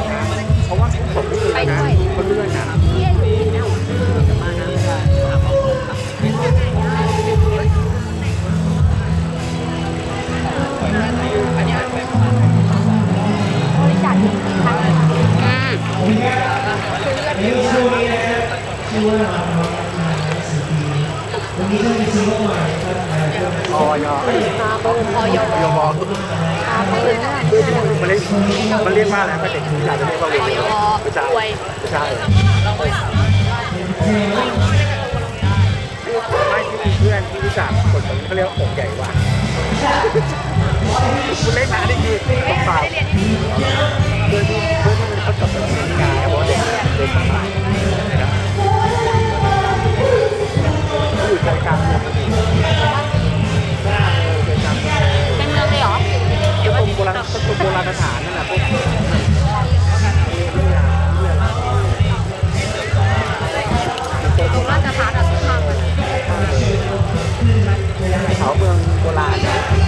กนะ เพราะว่าผเไม่เลยนะเรื่อนนะเขาเลื่อนนะวันนี้ต้องมีซื้อมาใหม่ ยออยอยมอมันเรียกมันเรียกว่าอะไรก็เด็กผู้ชายจะเรียกว่าเวออยไม่ใช่อวยไม่ใช่ไม่ที่มีเพื่อนที่รู้จักคนคนนี้เขาเรียกว่าอกใหญ่กว่าคุณเล็กนะนี่คือต้องฝากเพื่อนที่เพื่อนที่มันเขาจบจากอเมริกาเขาบอกว่าเด็กเด็กมาก มือโบราณ